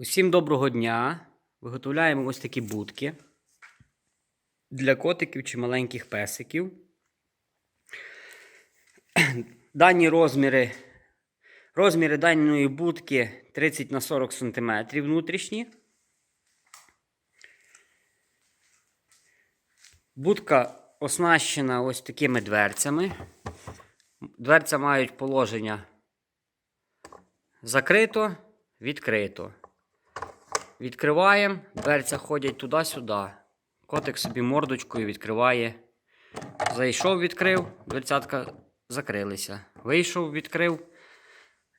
Усім доброго дня! Виготовляємо ось такі будки для котиків чи маленьких песиків. Дані розміри, розміри даної будки 30 на 40 см внутрішні. Будка оснащена ось такими дверцями. Дверця мають положення закрито, відкрито. Відкриваємо, дверця ходять туди-сюди. Котик собі мордочкою відкриває. Зайшов, відкрив, дверцятка закрилися. Вийшов, відкрив,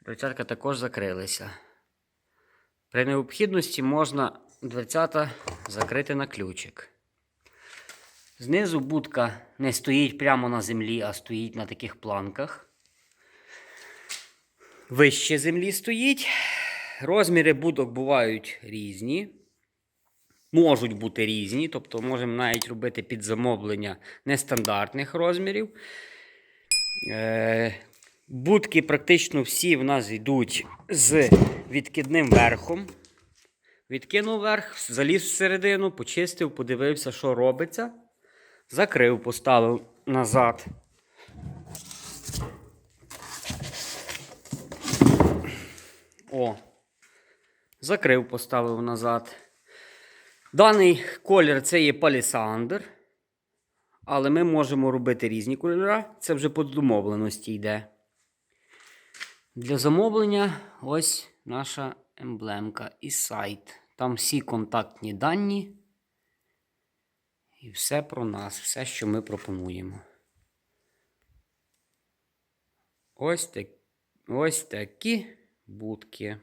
дверцятка також закрилися. При необхідності можна дверцята закрити на ключик. Знизу будка не стоїть прямо на землі, а стоїть на таких планках. Вище землі стоїть. Розміри будок бувають різні. Можуть бути різні, тобто можемо навіть робити під замовлення нестандартних розмірів. Е, будки практично всі в нас йдуть з відкидним верхом. Відкинув верх, заліз всередину, почистив, подивився, що робиться. Закрив, поставив назад. О, закрив, поставив назад. Даний колір це є палісандр. Але ми можемо робити різні кольори. Це вже по домовленості йде. Для замовлення ось наша емблемка і сайт. Там всі контактні дані. І все про нас, все, що ми пропонуємо. Ось, так, ось такі будки.